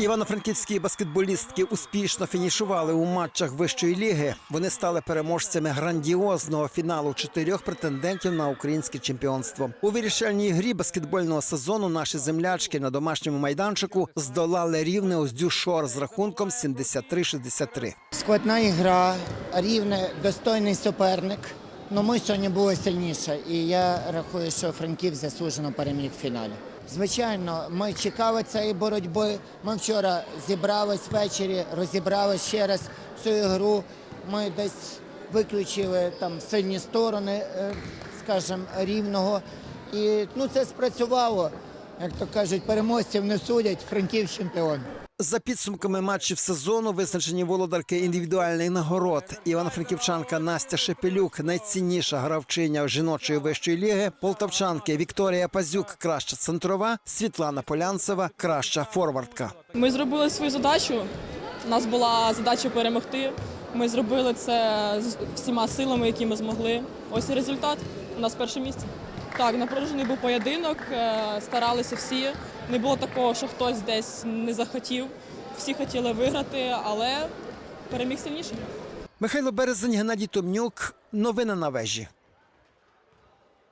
Івано-франківські баскетболістки успішно фінішували у матчах вищої ліги. Вони стали переможцями грандіозного фіналу чотирьох претендентів на українське чемпіонство. У вирішальній грі баскетбольного сезону наші землячки на домашньому майданчику здолали рівне Оздюшор з рахунком 73-63. Складна ігра, рівне, достойний суперник. Ну ми сьогодні були сильніше, і я рахую, що Франків заслужено переміг в фіналі. Звичайно, ми чекали цієї боротьби. Ми вчора зібрались ввечері, розібрали ще раз цю ігру. Ми десь виключили там сильні сторони, е, скажімо, рівного. І ну, це спрацювало. Як то кажуть, переможців не судять, Франків чемпіон. За підсумками матчів сезону визначені володарки індивідуальних нагород. Івано-франківчанка Настя Шепелюк, найцінніша гравчиня жіночої вищої ліги. Полтавчанки Вікторія Пазюк, краща центрова, Світлана Полянцева, краща форвардка. Ми зробили свою задачу. У нас була задача перемогти. Ми зробили це з всіма силами, які ми змогли. Ось і результат. У нас перше місце. Так, напружений був поєдинок, е, старалися всі. Не було такого, що хтось десь не захотів. Всі хотіли виграти, але переміг сильніший. Михайло Березень, Геннадій Томнюк. Новини на вежі.